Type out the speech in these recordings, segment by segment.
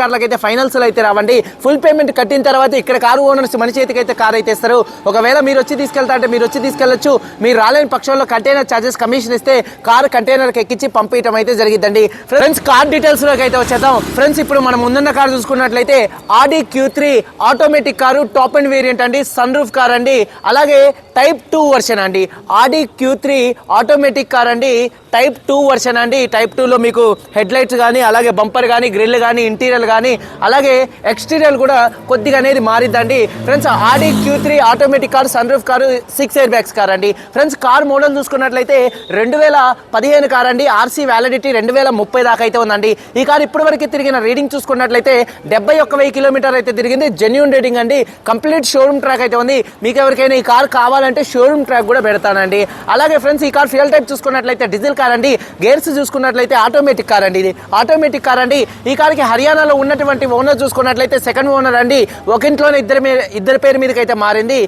కార్లకు అయితే ఫైనల్స్ అయితే రావండి. ఫుల్ పేమెంట్ కట్టిన తర్వాత ఇక్కడ కారు ఓనర్స్ మన చేతికి అయితే కార్ అయితే ఇస్తారు. ఒకవేళ మీరు వచ్చి తీసుకెళ్తా అంటే మీరు వచ్చి తీసుకెళ్ళొచ్చు మీరు రాలేని పక్షంలో కంటైనర్ చార్జెస్ కమిషన్ ఇస్తే కారు కంటైనర్కి ఎక్కించి పంపించడం అయితే జరిగిద్దండి. ఫ్రెండ్స్ కార్ డీటెయిల్స్లోకి అయితే వచ్చేద్దాం. ఫ్రెండ్స్ ఇప్పుడు మనం ముందున్న కార్ చూసుకున్నట్లయితే Audi Q three automatic car top and variant అండి. సన్ రూఫ్ కార్ అండి. అలాగే టైప్ టూ వర్షన్ అండి. Audi Q three automatic car అండి. టైప్ టూ వర్షన్ అండి. టైప్ టూలో మీకు హెడ్ లైట్స్ కానీ అలాగే బంపర్ కానీ గ్రిల్ కానీ ఇంటీరియర్ కానీ అలాగే ఎక్స్టీరియర్ కూడా కొద్దిగా అనేది మారిద్దండి. Friends Audi Q three automatic car sun roof car six air bags car అండి ఫ్రెండ్స్ కార్ మోడల్ చూసుకున్నట్లయితే రెండు వేల పదిహేను కార్ అండి ఆర్సీ వ్యాలిడిటీ రెండు వేల ముప్పై దాకా అయితే ఉందండి. ఈ కార్ ఇప్పటి వరకు తిరిగిన రీడింగ్ చూసుకున్నట్లయితే డెబ్బై ఒక్క వెయ్యి కిలోమీటర్ అయితే తిరిగింది. జెన్యున్ రీడింగ్ అండి. కంప్లీట్ షోరూమ్ ట్రాక్ అయితే ఉంది. మీకు ఎవరికైనా ఈ కార్ కావాలంటే షోరూమ్ ట్రాక్ కూడా పెడతానండి. అలాగే ఫ్రెండ్స్ ఈ కార్ ఫ్యూల్ టైప్ చూసుకున్నట్లయితే డీజిల్ కార్ అండి గేర్స్ చూసుకున్నట్లయితే ఆటోమేటిక్ కార్ అండి ఇది. ఆటోమేటిక్ కార్ అండి ఈ కార్కి హర్యానాలో ఉన్నటువంటి ఓనర్ చూసుకున్నట్లయితే సెకండ్ ఓనర్ అండి. ఒకింట్లోనే ఇద్దరి మీద ఇద్దరి పేరు మీదకైతే అయితే మారింది.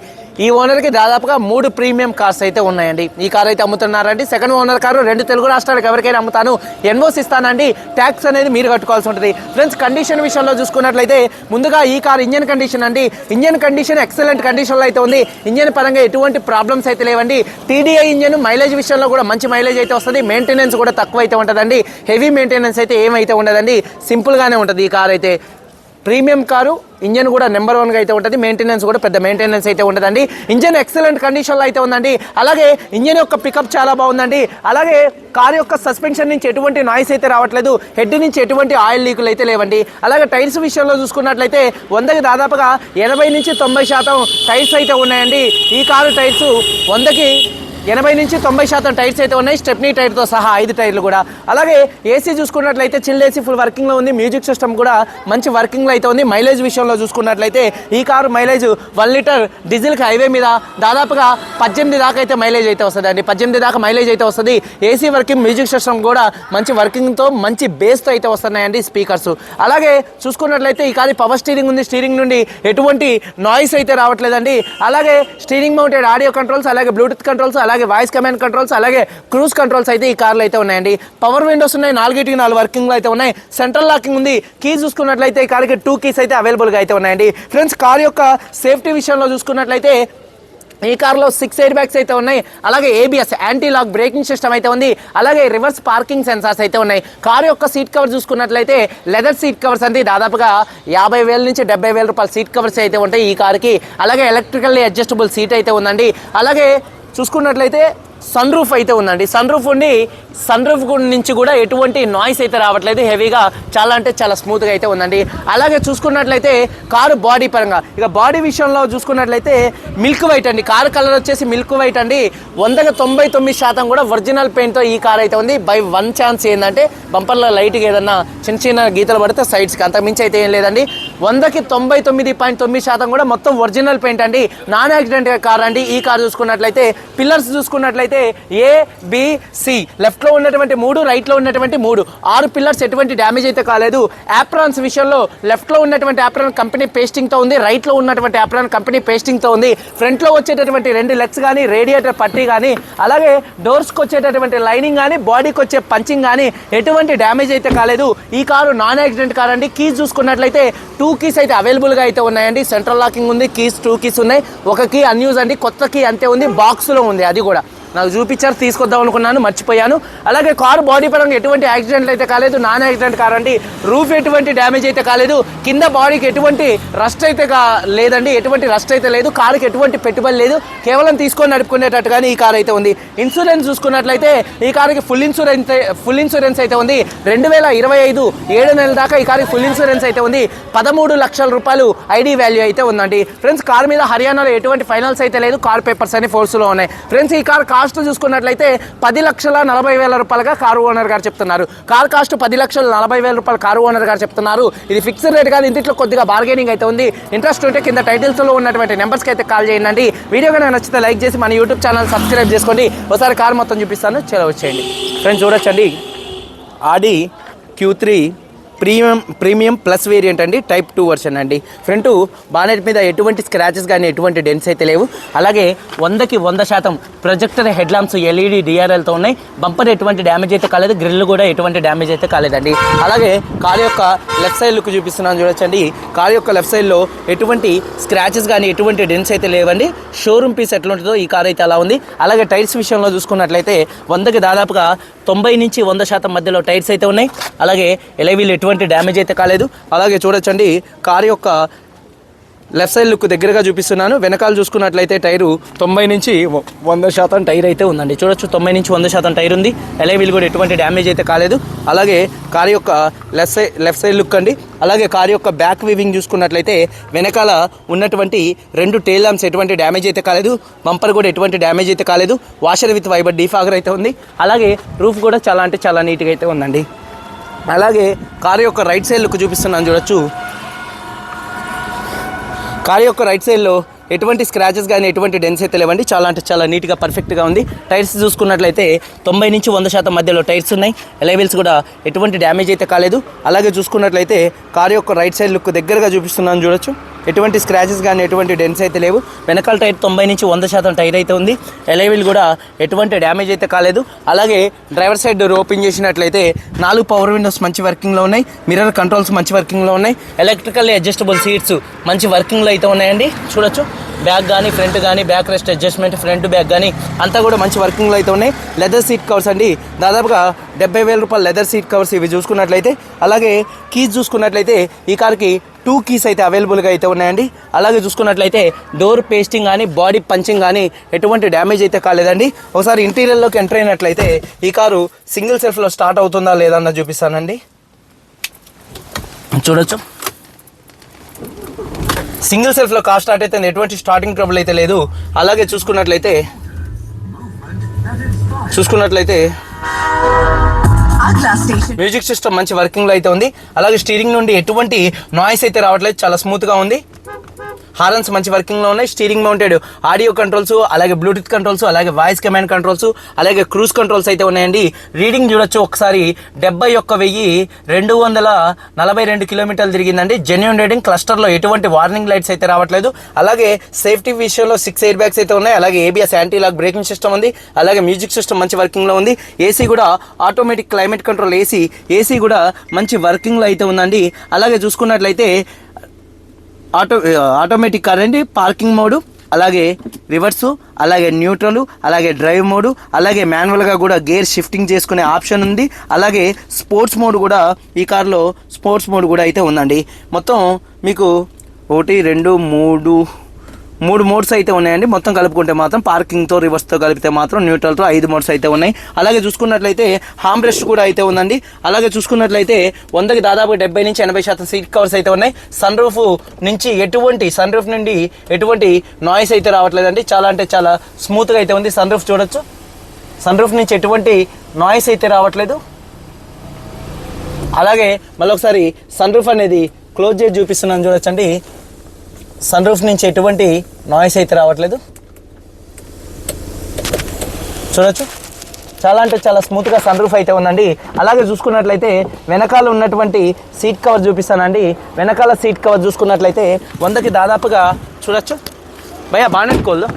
ఈ ఓనర్కి దాదాపుగా మూడు ప్రీమియం కార్స్ అయితే ఉన్నాయండి. ఈ కార్ అయితే అమ్ముతున్నారండి. సెకండ్ ఓనర్ కారు రెండు తెలుగు రాష్ట్రాలకు ఎవరికైనా అమ్ముతాను. ఎన్వోస్ ఇస్తానండి. ట్యాక్స్ అనేది మీరు కట్టుకోవాల్సి ఉంటుంది. ఫ్రెండ్స్ కండిషన్ విషయంలో చూసుకున్నట్లయితే ముందుగా ఈ కార్ ఇంజన్ కండిషన్ అండి. ఇంజన్ కండిషన్ ఎక్సలెంట్ కండిషన్లో అయితే ఉంది. ఇంజన్ పరంగా ఎటువంటి ప్రాబ్లమ్స్ అయితే లేవండి. టీడీఐ ఇంజన్ మైలేజ్ విషయంలో కూడా మంచి మైలేజ్ అయితే వస్తుంది. మెయింటెనెన్స్ కూడా తక్కువ అయితే ఉంటుందండి. హెవీ మెయింటెనెన్స్ అయితే ఏమైతే ఉండదండి. సింపుల్గానే ఉంటుంది ఈ కార్ అయితే. ప్రీమియం కారు ఇంజన్ కూడా నెంబర్ వన్గా అయితే ఉంటుంది మెయింటెనెన్స్ కూడా పెద్ద మెయింటెనెన్స్ అయితే ఉంటుందండి ఇంజన్ ఎక్సలెంట్ కండిషన్లో అయితే ఉందండి. అలాగే ఇంజన్ యొక్క పికప్ చాలా బాగుందండి. అలాగే కారు యొక్క సస్పెన్షన్ నుంచి ఎటువంటి నాయిస్ అయితే రావట్లేదు. హెడ్ నుంచి ఎటువంటి ఆయిల్ లీకులు అయితే లేవండి. అలాగే టైర్స్ విషయంలో చూసుకున్నట్లయితే వందకి దాదాపుగా ఎనభై నుంచి తొంభై శాతం టైర్స్ అయితే ఉన్నాయండి. ఈ కారు టైర్స్ వందకి ఎనభై నుంచి తొంభై శాతం టైర్స్ అయితే ఉన్నాయి. స్టెప్నీ టైర్తో సహా ఐదు టైర్లు కూడా. అలాగే ఏసీ చూసుకున్నట్లయితే చిల్ ఏసీ ఫుల్ వర్కింగ్లో ఉంది. మ్యూజిక్ సిస్టమ్ కూడా మంచి వర్కింగ్లో అయితే ఉంది. మైలేజ్ విషయంలో చూసుకున్నట్లయితే ఈ కారు మైలేజ్ వన్ లీటర్ డీజిల్కి హైవే మీద దాదాపుగా పద్దెనిమిది దాకా అయితే మైలేజ్ అయితే వస్తుంది అండి. పద్దెనిమిది దాకా మైలేజ్ అయితే వస్తుంది. ఏసీ వర్కింగ్ మ్యూజిక్ సిస్టమ్ కూడా మంచి వర్కింగ్తో మంచి బేస్తో అయితే వస్తున్నాయండి స్పీకర్స్. అలాగే చూసుకున్నట్లయితే ఈ కారు పవర్ స్టీరింగ్ ఉంది. స్టీరింగ్ నుండి ఎటువంటి నాయిస్ అయితే రావట్లేదండి. అలాగే స్టీరింగ్ మౌంటెడ్ ఆడియో కంట్రోల్స్ అలాగే బ్లూటూత్ కంట్రోల్స్ అలాగే అలాగే వాయిస్ కమాండ్ కంట్రోల్స్ అలాగే క్రూజ్ కంట్రోల్స్ అయితే ఈ కార్లో అయితే ఉన్నాయండి. పవర్ విండోస్ ఉన్నాయి నాలుగిటికి నాలుగు వర్కింగ్లో అయితే ఉన్నాయి. సెంట్రల్ లాకింగ్ ఉంది కీ చూసుకున్నట్లయితే ఈ కార్కి టూ కీస్ అయితే అవైలబుల్గా అయితే ఉన్నాయండి. ఫ్రెండ్స్ కార్ యొక్క సేఫ్టీ విషయంలో చూసుకున్నట్లయితే ఈ కార్లో సిక్స్ ఎయిర్ బ్యాగ్స్ అయితే ఉన్నాయి. అలాగే ABS anti lock braking system అయితే ఉంది. అలాగే రివర్స్ పార్కింగ్ సెన్సార్స్ అయితే ఉన్నాయి. కార్ యొక్క సీట్ కవర్ చూసుకున్నట్లయితే లెదర్ సీట్ కవర్స్ అండి. దాదాపుగా యాభై వేల నుంచి డెబ్బై వేల రూపాయల సీట్ కవర్స్ అయితే ఉంటాయి ఈ కార్కి. అలాగే ఎలక్ట్రికల్లీ అడ్జస్టబుల్ సీట్ అయితే ఉందండి. అలాగే చూసుకున్నట్లయితే సన్ రూఫ్ అయితే ఉందండి. సన్ రూఫ్ ఉండి సన్ రూఫ్ నుంచి కూడా ఎటువంటి నాయిస్ అయితే రావట్లేదు. హెవీగా చాలా అంటే చాలా స్మూత్గా అయితే ఉందండి. అలాగే చూసుకున్నట్లయితే కారు బాడీ పరంగా. ఇక బాడీ విషయంలో చూసుకున్నట్లయితే మిల్క్ వైట్ అండి. కారు కలర్ వచ్చేసి మిల్క్ వైట్ అండి. వందకి తొంభై తొమ్మిది శాతం కూడా ఒరిజినల్ పెయింట్తో ఈ కార్ అయితే ఉంది. బై వన్ ఛాన్స్ ఏంటంటే బంపర్లో లైట్గా ఏదన్నా చిన్న చిన్న గీతలు పడితే సైడ్స్కి అంతకు మించి అయితే ఏం లేదండి. వందకి తొంభై తొమ్మిది పాయింట్ తొమ్మిది శాతం కూడా మొత్తం ఒరిజినల్ పెయింట్ అండి. నాన్ యాక్సిడెంట్ కార్ అండి. ఈ కార్ చూసుకున్నట్లయితే పిల్లర్స్ చూసుకున్నట్లయితే ఏ బి సి లెఫ్ట్లో ఉన్నటువంటి మూడు రైట్లో ఉన్నటువంటి మూడు. ఆరు పిల్లర్స్ ఎటువంటి డ్యామేజ్ అయితే కాలేదు. యాప్రాన్స్ విషయంలో లెఫ్ట్లో ఉన్నటువంటి యాప్రాన్ కంపెనీ పేస్టింగ్తో ఉంది. రైట్లో ఉన్నటువంటి యాప్రాన్ కంపెనీ పేస్టింగ్తో ఉంది. ఫ్రంట్లో వచ్చేటటువంటి రెండు లెగ్స్ కానీ రేడియేటర్ పట్టీ కానీ అలాగే డోర్స్కి వచ్చేటటువంటి లైనింగ్ కానీ బాడీకి వచ్చే పంచింగ్ కానీ ఎటువంటి డ్యామేజ్ అయితే కాలేదు. ఈ కారు నాన్ యాక్సిడెంట్ కార్ అండి. కీస్ చూసుకున్నట్లయితే టూ కీస్ అయితే అవైలబుల్గా అయితే ఉన్నాయండి. సెంట్రల్ లాకింగ్ ఉంది కీస్ టూ కీస్ ఉన్నాయి. ఒక కీ అన్యూజ్ అండి. కొత్త కీ అంతే ఉంది. బాక్స్లో ఉంది. అది కూడా. నాకు చూపించారు తీసుకొద్దాం అనుకున్నాను మర్చిపోయాను. అలాగే కారు బాడీ పరంగా ఎటువంటి యాక్సిడెంట్లు అయితే కాలేదు నాన్ యాక్సిడెంట్ కార్ అండి. రూఫ్ ఎటువంటి డ్యామేజ్ అయితే కాలేదు కింద బాడీకి ఎటువంటి రస్ట్ అయితే కా లేదండి ఎటువంటి రస్ట్ అయితే లేదు కారుకి ఎటువంటి పెట్టుబడి లేదు. కేవలం తీసుకొని నడుపుకునేటట్టుగానే ఈ కార్ అయితే ఉంది. ఇన్సూరెన్స్ చూసుకున్నట్లయితే ఈ కారుకి ఫుల్ ఇన్సూరెన్స్ ఫుల్ ఇన్సూరెన్స్ అయితే ఉంది. రెండు వేల ఇరవై ఐదు ఏడు నెలల దాకా ఈ కారుకి ఫుల్ ఇన్సూరెన్స్ అయితే ఉంది. పదమూడు లక్షల రూపాయలు ఐడి వాల్యూ అయితే ఉందండి. ఫ్రెండ్స్ కార్ మీద హర్యానాలో ఎటువంటి ఫైనల్స్ అయితే లేదు. కార్ పేపర్స్ అన్ని ఫోర్స్లో ఉన్నాయి. ఫ్రెండ్స్ ఈ కార్ కార్ కాస్ట్ చూసుకున్నట్లయితే పది లక్షల నలభై వేల రూపాయలుగా కారు ఓనర్ గారు చెప్తున్నారు. కార్ కాస్ట్ పది లక్షల నలభై వేల రూపాయలు కారు ఓనర్ గారు చెప్తున్నారు. ఇది ఫిక్స్డ్ రేట్ కాదు ఇంటిలో కొద్దిగా బార్గెనింగ్ అయితే ఉంది. ఇంట్రెస్ట్ ఉంటే కింద టైటిల్స్లో ఉన్నటువంటి నెంబర్స్కి అయితే కాల్ చేయండి. వీడియో కనుక నచ్చితే లైక్ చేసి మన యూట్యూబ్ ఛానల్ సబ్స్క్రైబ్ చేసుకోండి. ఒకసారి కార్ మొత్తం చూపిస్తాను చలో వచ్చేయండి. ఫ్రెండ్స్ చూడొచ్చండి. Audi Q three premium premium plus variant అండి టైప్ టూ వర్షన్ అండి. ఫ్రంట్ బానెట్ మీద ఎటువంటి స్క్రాచెస్ కానీ ఎటువంటి డెన్స్ అయితే లేవు. అలాగే వందకి వంద శాతం ప్రొజెక్టర్ హెడ్ ల్యాంప్స్ ఎల్ఈడి డిఆర్ఎల్తో ఉన్నాయి. బంపర్ ఎటువంటి డ్యామేజ్ అయితే కాలేదు గ్రిల్ కూడా ఎటువంటి డ్యామేజ్ అయితే కాలేదండి. అలాగే కార్ యొక్క లెఫ్ట్ సైడ్ లుక్ చూపిస్తున్నాను చూడొచ్చండి. కార్ యొక్క లెఫ్ట్ సైడ్లో ఎటువంటి స్క్రాచెస్ కానీ ఎటువంటి డెన్స్ అయితే లేవండి. షోరూమ్ పీస్ ఎట్లా ఉంటుందో ఈ కార్ అయితే అలా ఉంది. అలాగే టైర్స్ విషయంలో చూసుకున్నట్లయితే వందకి దాదాపుగా తొంభై నుంచి వంద శాతం మధ్యలో టైర్స్ అయితే ఉన్నాయి. అలాగే ఎలవీలు ఎటువంటి డ్యామేజ్ అయితే కాలేదు. అలాగే చూడొచ్చండి కార్ యొక్క లెఫ్ట్ సైడ్ లుక్ దగ్గరగా చూపిస్తున్నాను. వెనకాల చూసుకున్నట్లయితే టైరు తొంభై నుంచి వ- వంద శాతం టైర్ అయితే ఉందండి. చూడొచ్చు తొంభై నుంచి వంద శాతం టైర్ ఉంది. ఎలవీలు కూడా ఎటువంటి డ్యామేజ్ అయితే కాలేదు. అలాగే కార్ యొక్క left side left side look అండి. అలాగే కార్ యొక్క బ్యాక్ వీవింగ్ చూసుకున్నట్లయితే వెనకాల ఉన్నటువంటి రెండు టైల్ ల్యాంప్స్ ఎటువంటి డ్యామేజ్ అయితే కాలేదు. బంపర్ కూడా ఎటువంటి డ్యామేజ్ అయితే కాలేదు. వాషర్ విత్ వైబర్ డీఫాగర్ అయితే ఉంది. అలాగే రూఫ్ కూడా చాలా అంటే చాలా నీట్గా అయితే ఉందండి. అలాగే కారు యొక్క రైట్ సైడ్ లుక్ చూపిస్తున్నాను చూడొచ్చు. కారు యొక్క రైట్ సైడ్లో ఎటువంటి స్క్రాచెస్ కానీ ఎటువంటి డెన్స్ అయితే లేవండి. చాలా అంటే చాలా నీట్గా పర్ఫెక్ట్గా ఉంది. టైర్స్ చూసుకున్నట్లయితే తొంభై నుంచి వంద శాతం మధ్యలో టైర్స్ ఉన్నాయి. లెవెల్స్ కూడా ఎటువంటి డ్యామేజ్ అయితే కాలేదు. అలాగే చూసుకున్నట్లయితే కారు యొక్క రైట్ సైడ్ లుక్ దగ్గరగా చూపిస్తున్నాను చూడొచ్చు. ఎటువంటి స్క్రాచెస్ కానీ ఎటువంటి డెన్స్ అయితే లేవు. వెనకాల టైర్ తొంభై నుంచి వంద శాతం టైర్ అయితే ఉంది. ఎలైవిల్ కూడా ఎటువంటి డ్యామేజ్ అయితే కాలేదు. అలాగే డ్రైవర్ సైడ్ ఓపెన్ చేసినట్లయితే నాలుగు పవర్ విండోస్ మంచి వర్కింగ్లో ఉన్నాయి. మిర్రర్ కంట్రోల్స్ మంచి వర్కింగ్లో ఉన్నాయి. ఎలక్ట్రికల్ అడ్జస్టబుల్ సీట్స్ మంచి వర్కింగ్లో అయితే ఉన్నాయండి. చూడొచ్చు. బ్యాక్ కానీ ఫ్రంట్ కానీ back rest adjustment front back కానీ అంతా కూడా మంచి వర్కింగ్లో అయితే ఉన్నాయి. లెదర్ సీట్ కవర్స్ అండి. దాదాపుగా డెబ్బై వేల రూపాయల లెదర్ సీట్ కవర్స్ ఇవి చూసుకున్నట్లయితే. అలాగే కీస్ చూసుకున్నట్లయితే ఈ కార్కి టూ కీస్ అయితే అవైలబుల్గా అయితే ఉన్నాయండి. అలాగే చూసుకున్నట్లయితే డోర్ పేస్టింగ్ కానీ బాడీ పంచింగ్ కానీ ఎటువంటి డ్యామేజ్ అయితే కాలేదండి. ఒకసారి ఇంటీరియర్లోకి ఎంటర్ అయినట్లయితే ఈ కారు సింగిల్ సెల్ఫ్లో స్టార్ట్ అవుతుందా లేదా అన్న చూపిస్తానండి. చూడొచ్చు. సింగిల్ సెల్ఫ్లో కార్ స్టార్ట్ అయితే ఎటువంటి స్టార్టింగ్ ట్రబుల్ అయితే లేదు. అలాగే చూసుకున్నట్లయితే చూసుకున్నట్లయితే మ్యూజిక్ సిస్టమ్ మంచి వర్కింగ్లో అయితే ఉంది. అలాగే స్టీరింగ్ నుండి ఎటువంటి నాయిస్ అయితే రావట్లేదు. చాలా స్మూత్గా ఉంది. హార్న్స్ మంచి వర్కింగ్లో ఉన్నాయి స్టీరింగ్ మౌంటెడ్ ఆడియో కంట్రోల్స్ అలాగే బ్లూటూత్ కంట్రోల్స్ అలాగే వాయిస్ కమాండ్ కంట్రోల్స్ అలాగే క్రూజ్ కంట్రోల్స్ అయితే ఉన్నాయండి. రీడింగ్ చూడొచ్చు ఒకసారి. డెబ్బై ఒక్క వెయ్యి రెండు వందల నలభై రెండు కిలోమీటర్లు తిరిగిందండి. జెన్యున్ రీడింగ్ క్లస్టర్లో ఎటువంటి వార్నింగ్ లైట్స్ అయితే రావట్లేదు. అలాగే సేఫ్టీ విషయంలో సిక్స్ ఎయిర్ బ్యాగ్స్ అయితే ఉన్నాయి. అలాగే ABS anti lock braking system ఉంది. అలాగే మ్యూజిక్ సిస్టమ్ మంచి వర్కింగ్లో ఉంది. ఏసీ కూడా automatic climate control AC AC కూడా మంచి వర్కింగ్లో అయితే ఉందండి. అలాగే చూసుకున్నట్లయితే ఆటో ఆటోమేటిక్ కార్ అండి. పార్కింగ్ మోడు అలాగే రివర్సు అలాగే న్యూట్రల్ అలాగే డ్రైవ్ మోడు అలాగే మాన్యువల్గా కూడా గేర్ షిఫ్టింగ్ చేసుకునే ఆప్షన్ ఉంది. అలాగే స్పోర్ట్స్ మోడ్ కూడా ఈ కార్లో స్పోర్ట్స్ మోడ్ కూడా అయితే ఉందండి. మొత్తం మీకు ఒకటి రెండు మూడు మూడు మోడ్స్ అయితే ఉన్నాయండి. మొత్తం కలుపుకుంటే మాత్రం పార్కింగ్తో రివర్స్తో కలిపితే మాత్రం న్యూట్రల్తో ఐదు మోడ్స్ అయితే ఉన్నాయి. అలాగే చూసుకున్నట్లయితే హామ్ రెస్ట్ కూడా అయితే ఉందండి. అలాగే చూసుకున్నట్లయితే వందకి దాదాపు డెబ్బై నుంచి ఎనభై శాతం సీట్ కవర్స్ అయితే ఉన్నాయి. సన్ రూఫ్ నుంచి ఎటువంటి సన్ రూఫ్ నుండి ఎటువంటి నాయిస్ అయితే రావట్లేదండి. చాలా అంటే చాలా స్మూత్గా అయితే ఉంది సన్ రూఫ్ చూడొచ్చు. సన్ రూఫ్ నుంచి ఎటువంటి నాయిస్ అయితే రావట్లేదు. అలాగే మళ్ళీ ఒకసారి సన్ రూఫ్ అనేది క్లోజ్ చేసి చూపిస్తున్నాను చూడొచ్చండి. సన్ రూఫ్ నుంచి ఎటువంటి నాయిస్ అయితే రావట్లేదు. చూడొచ్చు. చాలా అంటే చాలా స్మూత్గా సన్ రూఫ్ అయితే ఉందండి. అలాగే చూసుకున్నట్లయితే వెనకాల ఉన్నటువంటి సీట్ కవర్ చూపిస్తానండి. వెనకాల సీట్ కవర్ చూసుకున్నట్లయితే వందకి దాదాపుగా చూడొచ్చు. భయ బానెట్ కోళ్ళు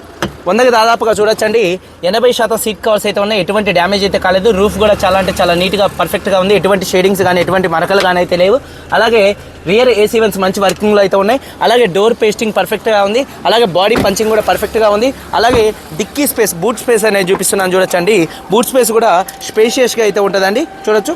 వందకి దాదాపుగా చూడొచ్చండి. ఎనభై శాతం సీట్ కవర్స్ అయితే ఉన్నాయి. ఎటువంటి డ్యామేజ్ అయితే కాలేదు. రూఫ్ కూడా చాలా అంటే చాలా నీట్గా పర్ఫెక్ట్గా ఉంది. ఎటువంటి షేడింగ్స్ కానీ ఎటువంటి మరకలు కానీ అయితే లేవు. అలాగే రియర్ ఏసీ వెన్స్ మంచి వర్కింగ్లో అయితే ఉన్నాయి. అలాగే డోర్ పేస్టింగ్ పర్ఫెక్ట్గా ఉంది. అలాగే బాడీ పంచింగ్ కూడా పర్ఫెక్ట్గా ఉంది. అలాగే డిక్కీ స్పేస్ బూట్ స్పేస్ అనేది చూపిస్తున్నాను చూడొచ్చండి. బూట్ స్పేస్ కూడా స్పేషియస్గా అయితే ఉంటుందండి. చూడొచ్చు.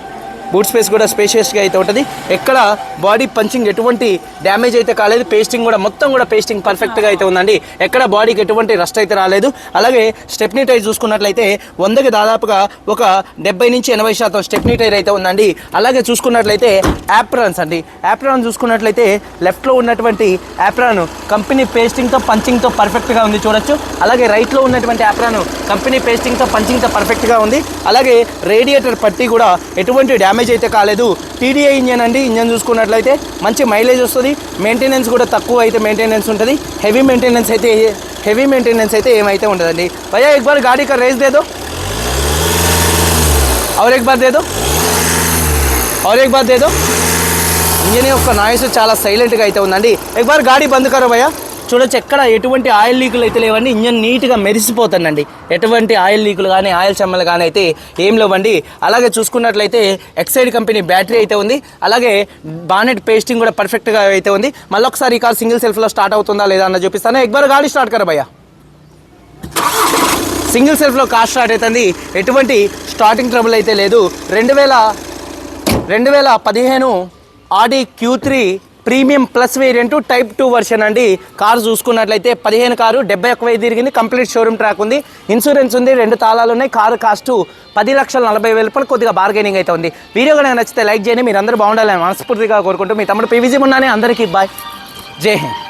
బూట్ స్పేస్ కూడా స్పేషియస్గా అయితే ఉంటుంది. ఎక్కడ బాడీ పంచింగ్ ఎటువంటి డ్యామేజ్ అయితే కాలేదు. పేస్టింగ్ కూడా మొత్తం కూడా పేస్టింగ్ పర్ఫెక్ట్గా అయితే ఉందండి. ఎక్కడ బాడీకి ఎటువంటి రస్ట్ అయితే రాలేదు. అలాగే స్టెప్నీ టైర్ చూసుకున్నట్లయితే వందకి దాదాపుగా ఒక డెబ్బై నుంచి ఎనభై శాతం స్టెప్నీ టైర్ అయితే ఉందండి. అలాగే చూసుకున్నట్లయితే యాప్రాన్స్ అండి. యాప్రాన్ చూసుకున్నట్లయితే లెఫ్ట్లో ఉన్నటువంటి యాప్రాన్ కంపెనీ పేస్టింగ్తో పంచింగ్తో పర్ఫెక్ట్గా ఉంది చూడొచ్చు. అలాగే రైట్లో ఉన్నటువంటి యాప్రాన్ కంపెనీ పేస్టింగ్తో పంచింగ్తో పర్ఫెక్ట్గా ఉంది. అలాగే రేడియేటర్ పట్టి కూడా ఎటువంటి డ్యామేజ్ అయితే కాలేదు టీడీఐ ఇంజన్ అండి ఇంజన్ చూసుకున్నట్లయితే మంచి మైలేజ్ వస్తుంది మెయింటెనెన్స్ కూడా తక్కువ అయితే మెయింటెనెన్స్ ఉంటుంది హెవీ మెయింటెనెన్స్ అయితే హెవీ మెయింటెనెన్స్ అయితే ఏమైతే ఉండదండి భయ్యా एक बार गाड़ी का रेस दे दो और एक बार दे दो और एक बार दे दो ఇంజన్ యొక్క నాయిస్ చాలా సైలెంట్గా అయితే ఉందండి ఎక్బార్ గాడి బంద్ కరో భయ్యా చూడొచ్చు ఎక్కడ ఎటువంటి ఆయిల్ లీకులు అయితే లేవండి. ఇంజన్ నీట్గా మెరిసిపోతుందండి. ఎటువంటి ఆయిల్ లీకులు కానీ ఆయిల్ చెమ్మలు కానీ అయితే ఏం లేవండి. అలాగే చూసుకున్నట్లయితే ఎక్సైడ్ కంపెనీ బ్యాటరీ అయితే ఉంది. అలాగే బానెట్ పేస్టింగ్ కూడా పర్ఫెక్ట్గా అయితే ఉంది. మళ్ళీ ఒకసారి ఈ కార్ సింగిల్ సెల్ఫ్లో స్టార్ట్ అవుతుందా లేదా అన్న చూపిస్తాను. ఎక్బార్ గాడి స్టార్ట్ కరో భయ్యా. సింగిల్ సెల్ఫ్లో కార్ స్టార్ట్ అవుతుంది. ఎటువంటి స్టార్టింగ్ ట్రబుల్ అయితే లేదు. రెండు వేల రెండు వేల పదిహేను Audi Q three premium plus variant type two version అండి. కారు చూసుకున్నట్లయితే పదిహేను కారు డెబ్బై ఒక్క వెయ్యి తిరిగింది కంప్లీట్ షోరూమ్ ట్రాక్ ఉంది. ఇన్సూరెన్స్ ఉంది రెండు తాళాలు ఉన్నాయి. కారు కాస్ట్ పది లక్షల నలభై వేల రూపాయలు కొద్దిగా బార్గెనింగ్ అయితే ఉంది. వీడియో కనుక నచ్చితే లైక్ చేయండి. మీరు అందరూ బాగుండాలని మనస్ఫూర్తిగా కోరుకుంటూ మీ తమ్ముడు పీవీజీ ఉన్నానే అందరికీ బాయ్ జై హింద్.